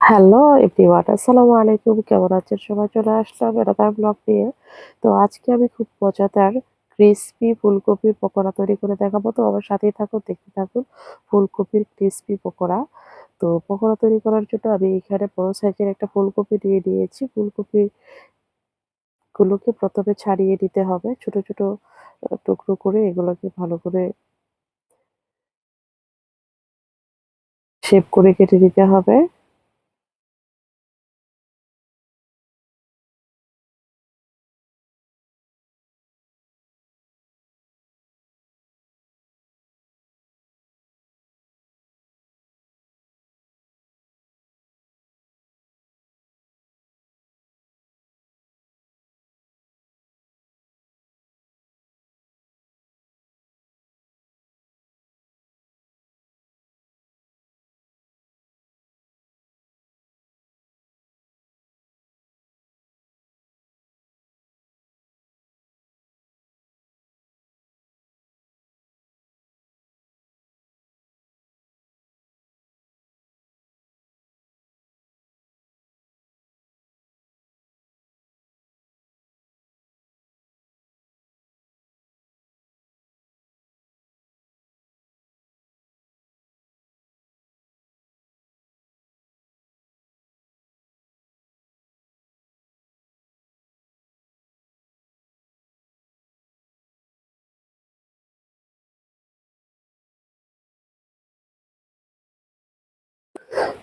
Hello everyone, আসসালামু আলাইকুম। কেমন আছেন? সবাই চলে আসলাম এরকম ব্লগ নিয়ে। তো আজকে আমি খুব মজাদার ক্রিসপি ফুলকপির পকোড়া তৈরি করে দেখাবো। তো আমার সাথেই থাকুন, দেখতে থাকুন ফুলকপির ক্রিসপি পকোড়া। তো পকোড়া তৈরি করার জন্য আমি এখানে বড় সাইজের একটা ফুলকপি দিয়ে নিয়েছি ফুলকপি গুলোকে প্রথমে ছাড়িয়ে নিতে হবে। ছোট ছোট টুকরো করে এগুলোকে ভালো করে শেপ করে কেটে নিতে হবে।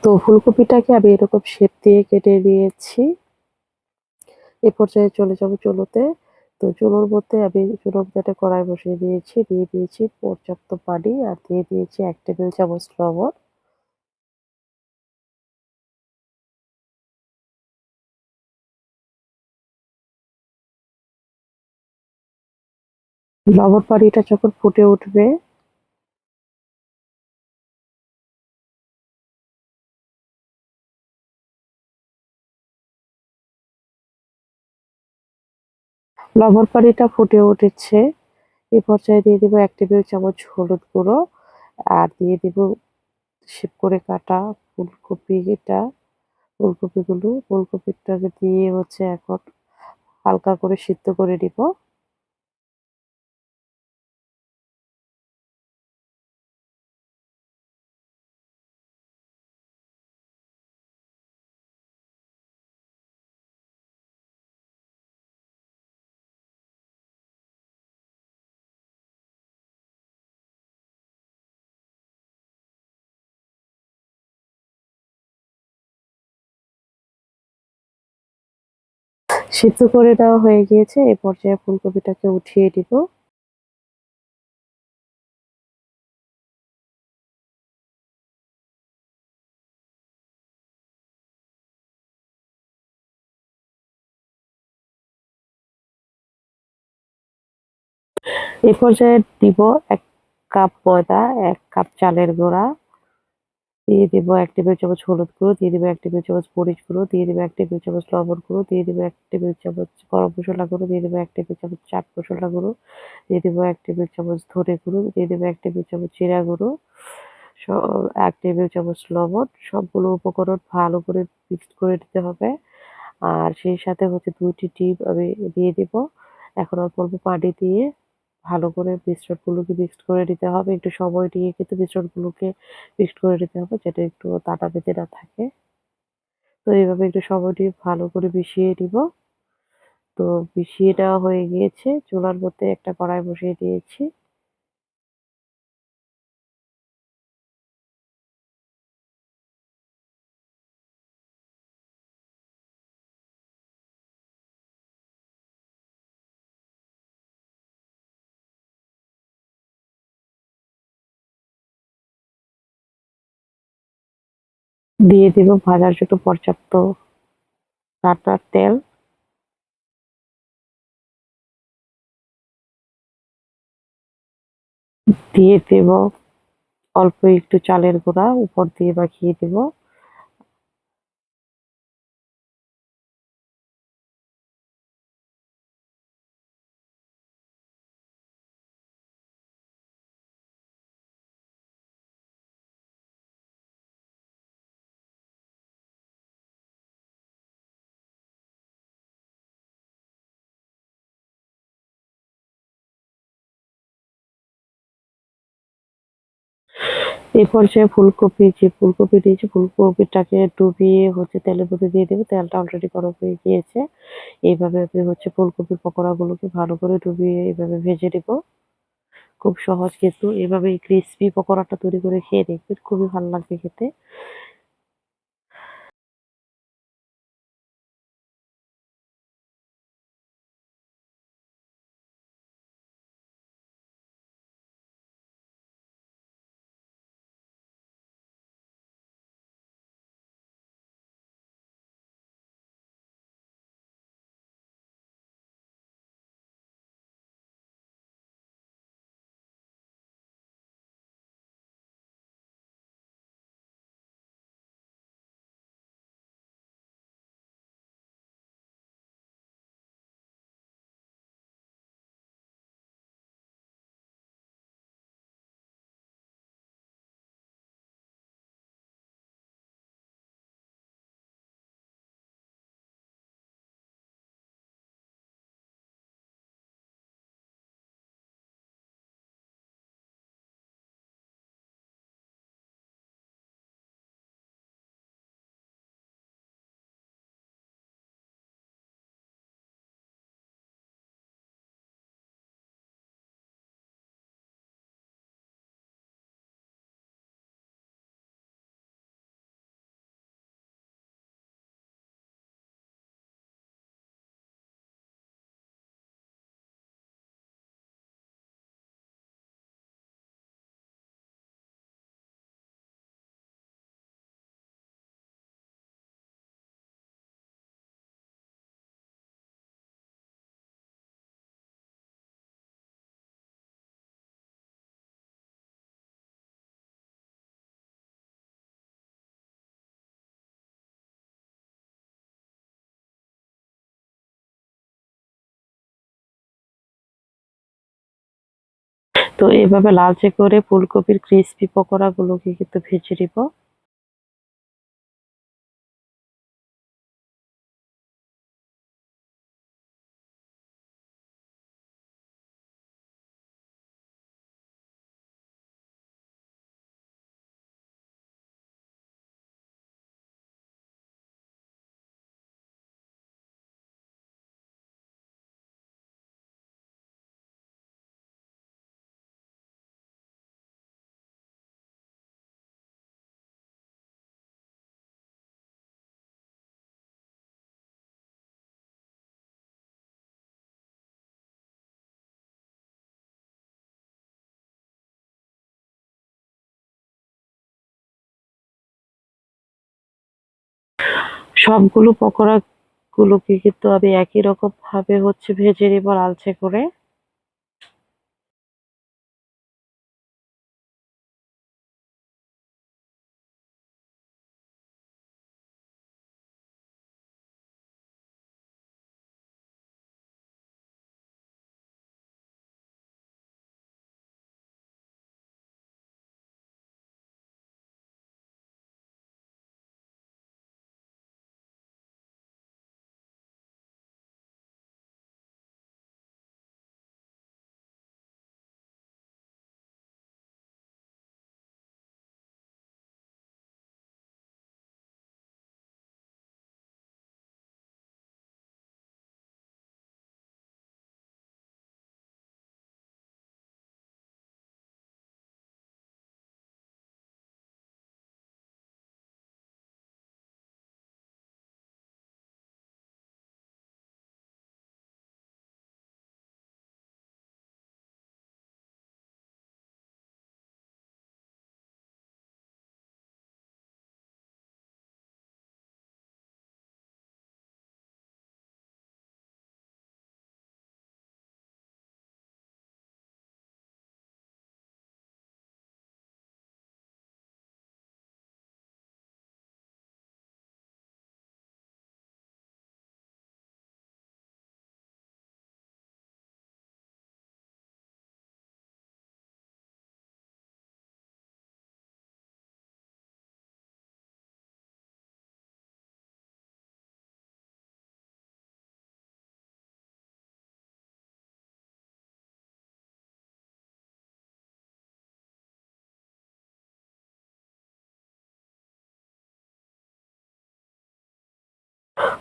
তো ফুলকপিটাকে আমি এরকম শেপ দিয়ে কেটে নিয়েছি। এ পর্যায়ে চলে যাব চুলোতে। তো চুলোর মধ্যে আমি চুলোর মধ্যে একটা কড়াই বসিয়ে দিয়েছি, দিয়ে দিয়েছি পর্যাপ্ত পানি আর দিয়ে দিয়েছি এক টেবিল চামচ লবণ। লবণ পানিটা যখন ফুটে উঠবে লবণ পানিটা ফুটে উঠেছে। এই পর্যায়ে দিয়ে দেবো এক টেবিল চামচ হলুদ গুঁড়ো আর দিয়ে দেবো শেপ করে কাটা ফুলকপিটা ফুলকপিগুলো। ফুলকপিটাকে দিয়ে হচ্ছে এখন হালকা করে সিদ্ধ করে দিব সিদ্ধ করে দেওয়া হয়ে গিয়েছে এই পর্যায়ে ফুলকপিটাকে উঠিয়ে দিব। এ পর্যায়ে দিব এক কাপ ময়দা, এক কাপ চালের গুঁড়া। দিয়ে দেবো এক টেবিল চামচ হলুদ গুঁড়ো, দিয়ে দিব এক টেবিল চামচ মরিচ গুঁড়ো, দিয়ে দিব এক টেবিল চামচ লবণ গুঁড়ো, দিয়ে দিব এক টেবিল চামচ গরম মশলা গুঁড়ো, দিয়ে দিব এক টেবিল চামচ চাট মশলা গুঁড়ো, দিয়ে দেবো এক টেবিল চামচ ধনে গুঁড়ো, দিয়ে দিব এক টেবিল চামচ জিরা গুঁড়ো, সব এক টেবিল চামচ লবণ, সবগুলো উপকরণ ভালো করে মিক্সড করে দিতে হবে। আর সেই সাথে হচ্ছে দুইটি ডিম আমি দিয়ে দেবো। এখন অল্প অল্প পানি দিয়ে ভালো করে মিশ্রণগুলোকে মিক্সড করে নিতে হবে। একটু সময় নিয়ে কিন্তু মিশ্রণগুলোকে মিক্সড করে নিতে হবে যাতে একটু তাটা বেঁধে না থাকে। তো এইভাবে একটু সময় নিয়ে ভালো করে মিশিয়ে নিব। তো মিশিয়ে হয়ে গিয়েছে। চুলার মধ্যে একটা কড়াই বসিয়ে দিয়েছি। দিয়ে দিব ভাজার জন্য পর্যাপ্ত কাটার তেল। দিয়ে দেব অল্প একটু চালের গুঁড়া, উপর দিয়ে মাখিয়ে দেব। এই সে ফুলকপি যে ফুলকপি দিয়েছে, ফুলকপিটাকে ডুবিয়ে হচ্ছে তেলের মধ্যে দিয়ে দেবে, তেলটা অলরেডি গরম হয়ে গিয়েছে। এইভাবে আমি হচ্ছে ফুলকপির পকোড়াগুলোকে ভালো করে ডুবিয়ে এইভাবে ভেজে নেব। খুব সহজ কিন্তু এভাবে ক্রিসপি পকোড়াটা তৈরি করে খেয়ে দেখবেন, খুবই ভালো লাগবে খেতে। তো এভাবে লালচে করে ফুলকপির ক্রিসপি পকোড়াগুলোকে কিন্তু ভেজে নিব। সবগুলো পকোড়া গুলোকে কিন্তু আমি একই রকম ভাবে হচ্ছে ভেজে নেব লালচে করে।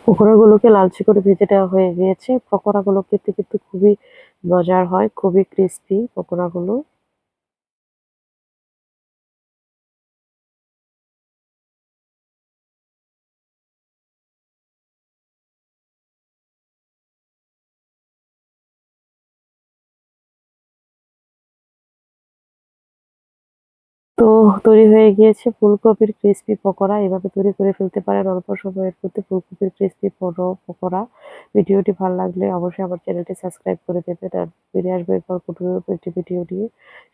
পকোড়াগুলোকে লালচে করে ভেজে দেওয়া হয়ে গিয়েছে। পকোড়াগুলো খেতে কিন্তু খুবই মজার হয়, খুবই ক্রিস্পি পকোড়াগুলো। তো তৈরি হয়ে গিয়েছে ফুলকপির ক্রিসপি পকোড়া। এভাবে তৈরি করে ফেলতে পারেন অল্প সময়ের মধ্যে ফুলকপির ক্রিস্পি পকোড়া। ভিডিওটি ভালো লাগলে অবশ্যই আমার চ্যানেলটি সাবস্ক্রাইব করে দেবেন। আর ফিরে আসবে এরপর কোনো একটি ভিডিও নিয়ে।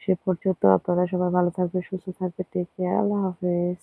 সে পর্যন্ত আপনারা সবাই ভালো থাকবেন, সুস্থ থাকবেন টেক কেয়ার আল্লাহ হাফেজ।